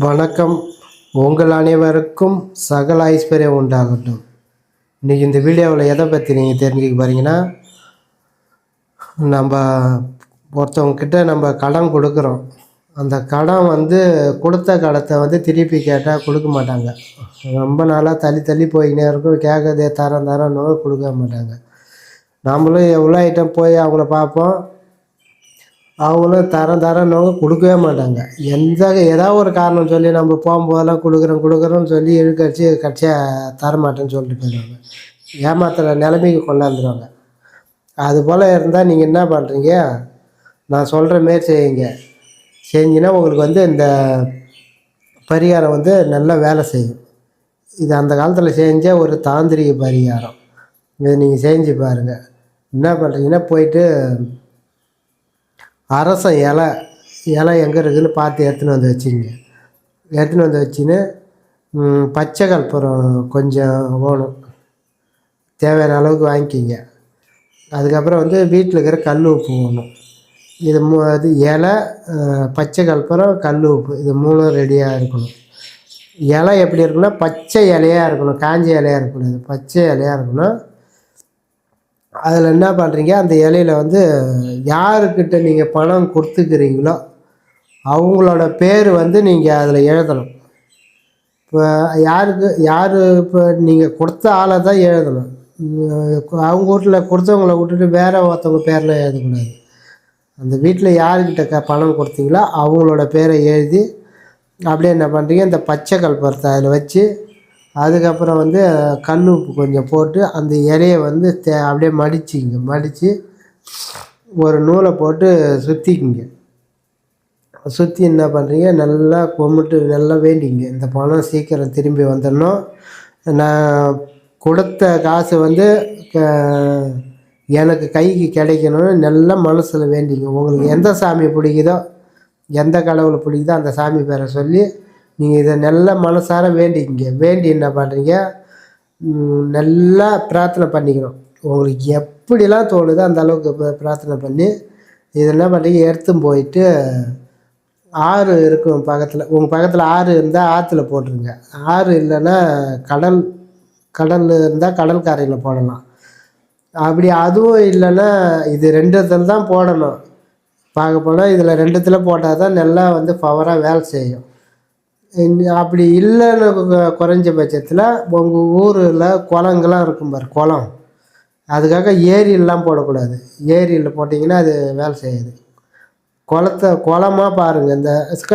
வணக்கம். உங்கள் அனைவருக்கும் சகல ஐஸ்வர்யம் உண்டாகட்டும். இன்றைக்கி இந்த வீடியோவில் எதை பற்றி நீங்கள் தெரிஞ்சுக்க போகிறீங்கன்னா நம்ம ஒருத்தவங்கக்கிட்ட நம்ம கடன் கொடுக்குறோம். அந்த கடன் வந்து கொடுத்த கடத்தை வந்து திருப்பி கேட்டால் கொடுக்க மாட்டாங்க. ரொம்ப நாளாக தள்ளி தள்ளி போயினே இருக்கும். கேட்கறதே தரம் தரன்னு கொடுக்க மாட்டாங்க. நம்மளும் எவ்வளோ ஐட்டம் போய் அவங்கள பார்ப்போம். அவங்களும் தரம் தரம்னவங்க கொடுக்கவே மாட்டாங்க. எந்த ஏதாவது ஒரு காரணம் சொல்லி நம்ம போகும்போதெல்லாம் கொடுக்குறோம் கொடுக்குறோம்னு சொல்லி இழுக்கடிச்சு கட்சியாக தரமாட்டேன்னு சொல்லிட்டு போயிடுவாங்க. ஏமாத்துகிற நிலைமைக்கு கொண்டாந்துருவாங்க. அது போல் இருந்தால் நீங்கள் என்ன பண்ணுறீங்க நான் சொல்கிற மாரி செய்யுங்க. செஞ்சின்னா உங்களுக்கு வந்து இந்த பரிகாரம் வந்து நல்லா வேலை செய்யும். இது அந்த காலத்தில் செஞ்ச ஒரு தாந்திரிக பரிகாரம். இதை நீங்கள் செஞ்சு பாருங்கள் என்ன பண்ணுறீங்கன்னா போயிட்டு அரச இலை இலை எங்கே இருக்குதுன்னு பார்த்து எடுத்துன்னு வந்து வச்சுங்க. எடுத்துன்னு வந்து வச்சுன்னு பச்சை கற்பூரம் கொஞ்சம் வேணும். தேவையான அளவுக்கு வாங்கிக்கிங்க. அதுக்கப்புறம் வந்து வீட்டில் இருக்கிற கல் உப்பு வேணும். இது மூ அது இலை பச்சை கற்பூரம் கல் உப்பு. இது மூணும் ரெடியாக இருக்கணும். இலை எப்படி இருக்குன்னா பச்சை இலையாக இருக்கணும் காஞ்ச இலையாக இருக்கக்கூடாது. பச்சை இலையாக இருக்கணும் அதில் என்ன பண்ணுறீங்க அந்த இலையில வந்து யாருக்கிட்ட நீங்கள் பணம் கொடுத்துக்கிறீங்களோ அவங்களோட பேர் வந்து நீங்கள் அதில் எழுதணும். இப்போ யாருக்கு யார் இப்போ நீங்கள் கொடுத்த ஆளை தான் எழுதணும். அவங்க வீட்டில் கொடுத்தவங்கள விட்டுட்டு வேற ஒருத்தவங்க பேரில் எழுதக்கூடாது. அந்த வீட்டில் யாருக்கிட்ட க பணம் கொடுத்தீங்களோ அவங்களோட பேரை எழுதி அப்படியே என்ன பண்ணுறீங்க இந்த பச்சை கல்பரத்தை அதில் வச்சு அதுக்கப்புறம் வந்து கல் உப்பு கொஞ்சம் போட்டு அந்த இலையை வந்து தே அப்படியே மடிச்சிங்க. மடித்து ஒரு நூலை போட்டு சுற்றிக்கிங்க சுற்றி என்ன பண்ணுறீங்க நல்லா கும்பிட்டு நல்லா வேண்டிங்க. இந்த பணம் சீக்கிரம் திரும்பி வந்துடணும். நான் கொடுத்த காசு வந்து க- எனக்கு கைக்கு கிடைக்கணும்னு நல்லா மனசில் வேண்டிங்க. உங்களுக்கு எந்த சாமி பிடிக்குதோ எந்த கடவுளை பிடிக்குதோ அந்த சாமி பேரை சொல்லி நீங்கள் இதை நல்ல மனசார வேண்டிக்கிங்க. வேண்டி என்ன பண்ணுறீங்க நல்லா பிரார்த்தனை பண்ணிக்கணும். உங்களுக்கு எப்படிலாம் தோணுதோ அந்த அளவுக்கு பிரார்த்தனை பண்ணி இது என்ன பண்ணுறீங்க எடுத்துன்னு போயிட்டு ஆறு இருக்கும் பக்கத்தில். உங்கள் பக்கத்தில் ஆறு இருந்தால் ஆற்றுல போட்டுருங்க. ஆறு இல்லைன்னா கடல் கடல் இருந்தால் கடல் கரையில் போடலாம். அப்படி அதுவும் இல்லைன்னா இது ரெண்டுத்தில் தான் போடணும். பார்க்க போனால் இதில் ரெண்டுத்தில் போட்டால் தான் நல்லா வந்து பவராக வேலை செய்யும். அப்படி இல்லைன்னு குறைஞ்ச பட்சத்தில் உங்கள் ஊரில் குளங்கள்லாம் இருக்கும் பாரு குளம். அதுக்காக ஏரியெல்லாம் போடக்கூடாது. ஏரியில் போட்டிங்கன்னா அது வேலை செய்யாது. குளத்தை குளமாக பாருங்கள் இந்த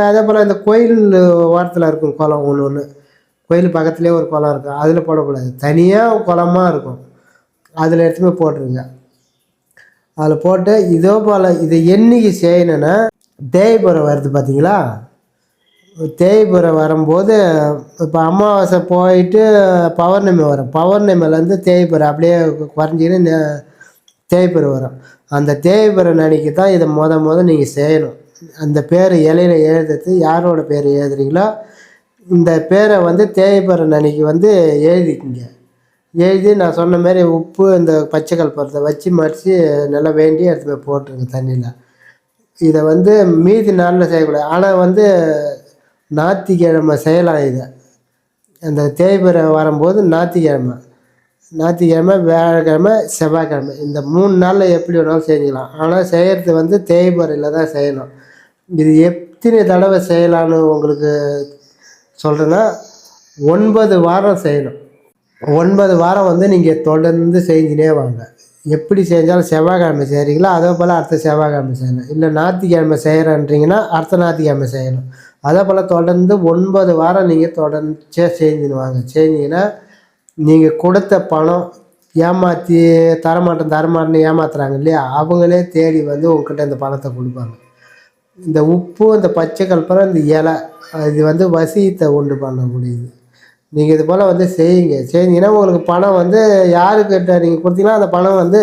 அதே போல் இந்த கோயில் ஓரத்தில் இருக்கும் குளம் ஒன்று ஒன்று கோயில் பக்கத்துலேயே ஒரு குளம் இருக்கும். அதில் போடக்கூடாது. தனியாக குளமாக இருக்கும். அதில் எடுத்துமே போட்டுருங்க. அதில் போட்டு இதோ போல் இதை என்னைக்கு செய்யணுன்னா தேய்புரம் வருது பார்த்தீங்களா தேய்புரம் வரும்போது இப்போ அமாவாசை போயிட்டு பௌர்ணமி வரும். பௌர்ணமிலேருந்து தேய்புரை அப்படியே குறைஞ்சின்னு தேய்புரம் தேய்புரை வரும். அந்த தேய்புரை அன்னைக்கு தான் இதை மொத மொத நீங்கள் செய்யணும். அந்த பேர் இலையில எழுதுறது யாரோட பேர் எழுதுறீங்களோ இந்த பேரை வந்து தேய்புரை அன்னைக்கு வந்து எழுதிக்கிங்க. எழுதி நான் சொன்ன மாதிரி உப்பு இந்த பச்சை கல்பரத்தை வச்சு மடித்து நல்லா வேண்டி எடுத்து போய் போட்டுருங்க தண்ணியில். இதை வந்து மீதி நாளில் செய்யக்கூடாது. ஆனால் வந்து ஞாத்திக்கிழமை செய்யலாம் இதை. அந்த தேய்பிறை வரும்போது ஞாத்திக்கிழமை ஞாத்திக்கிழமை வியாழக்கிழமை செவ்வாய்க்கிழமை. இந்த மூணு நாளில் எப்படி வேணாலும் செஞ்சுக்கலாம் ஆனால் செய்கிறது வந்து தேய்பிறையில் தான் செய்யணும். இது எத்தனை தடவை செய்யலான்னு உங்களுக்கு சொல்கிறேன்னா ஒன்பது வாரம் செய்யணும். ஒன்பது வாரம் வந்து நீங்கள் தொடர்ந்து செஞ்சுனே வாங்க. எப்படி செஞ்சாலும் செவ்வாய்க்கிழமை செய்கிறீங்களோ அதே போல் அடுத்த செவ்வாய்க்கிழமை செய்யணும். இல்லை ஞாயிற்றுக்கிழமை செய்கிறேன்றீங்கன்னா அடுத்த ஞாயிற்றுக்கிழமை செய்யணும். அதே போல் தொடர்ந்து ஒன்பது வாரம் நீங்கள் தொடர்ந்து செஞ்சுன்னு வாங்க. செஞ்சீங்கன்னா நீங்கள் கொடுத்த பணம் ஏமாற்றி தரமாட்டேன் தரமாட்டேன்னு ஏமாத்துறாங்க இல்லையா? அவங்களே தேடி வந்து உங்ககிட்ட இந்த பணத்தை கொடுப்பாங்க. இந்த உப்பு இந்த பச்சை கல்பரம் இந்த இலை இது வந்து வசியத்தை உண்டு பண்ணக்கூடியது. நீங்கள் இது போல் வந்து செய்யுங்க. செஞ்சீங்கன்னா உங்களுக்கு பணம் வந்து யாருக்கிட்ட நீங்கள் கொடுத்தீங்கன்னா அந்த பணம் வந்து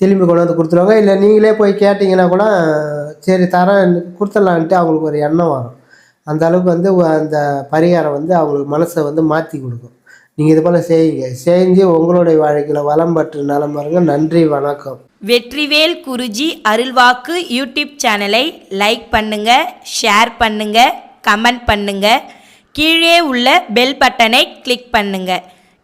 திரும்பி கொண்டு வந்து கொடுத்துருவாங்க. இல்லை நீங்களே போய் கேட்டிங்கன்னா கூட சரி தரேன் கொடுத்துடலான்ட்டு அவங்களுக்கு ஒரு எண்ணம் வரும். அந்த அளவுக்கு வந்து அந்த பரிகாரம் வந்து அவங்களுக்கு மனசை வந்து மாற்றி கொடுக்கும். நீங்கள் இது போல் செய்யுங்க. செஞ்சு உங்களுடைய வாழ்க்கையில் வளம் பற்று நலம் பாருங்க நன்றி வணக்கம். வெற்றிவேல் குருஜி அருள்வாக்கு யூடியூப் சேனலை லைக் பண்ணுங்கள் ஷேர் பண்ணுங்கள் கமெண்ட் பண்ணுங்கள் கீழே உள்ள பெல் பட்டனை கிளிக் பண்ணுங்க.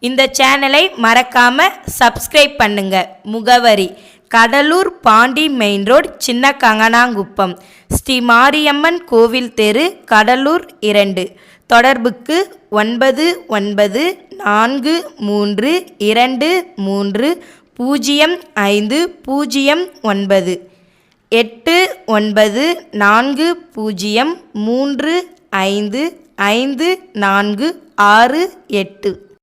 இந்த சேனலை மறக்காம சப்ஸ்கிரைப் பண்ணுங்க. முகவரி கடலூர் பாண்டி மெயின் ரோட் சின்ன கங்கனாங்குப்பம் ஸ்ரீ மாரியம்மன் கோவில் தெரு கடலூர் இரண்டு. தொடர்புக்கு ஒன்பது ஒன்பது நான்கு மூன்று இரண்டு மூன்று பூஜ்ஜியம் ஐந்து பூஜ்ஜியம் ஒன்பது. எட்டு ஒன்பது நான்கு பூஜ்ஜியம் மூன்று ஐந்து ஐந்து நான்கு ஆறு எட்டு